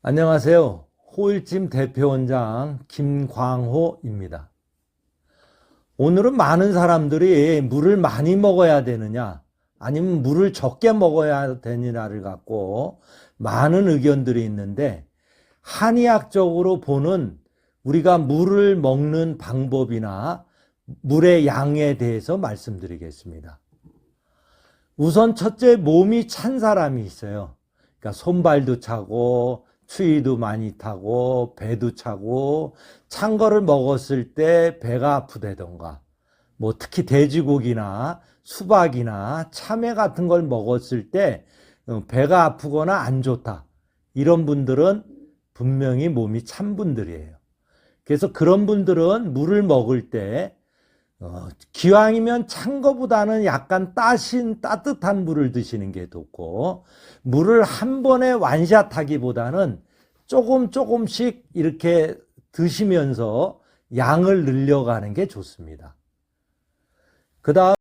안녕하세요. 호일찜 대표원장 김광호입니다. 오늘은 많은 사람들이 물을 많이 먹어야 되느냐, 아니면 물을 적게 먹어야 되느냐를 갖고 많은 의견들이 있는데, 한의학적으로 보는 우리가 물을 먹는 방법이나 물의 양에 대해서 말씀드리겠습니다. 우선 첫째 몸이 찬 사람이 있어요. 그러니까 손발도 차고 추위도 많이 타고 배도 차고 찬 거를 먹었을 때 배가 아프다던가 뭐 특히 돼지고기나 수박이나 참외 같은 걸 먹었을 때 어, 배가 아프거나 안 좋다. 이런 분들은 분명히 몸이 찬 분들이에요. 그래서 그런 분들은 물을 먹을 때 어, 기왕이면 찬 거보다는 약간 따신 따뜻한 물을 드시는 게 좋고 물을 한 번에 완샷 하기보다는 조금 조금씩 이렇게 드시면서 양을 늘려가는 게 좋습니다. 그 다음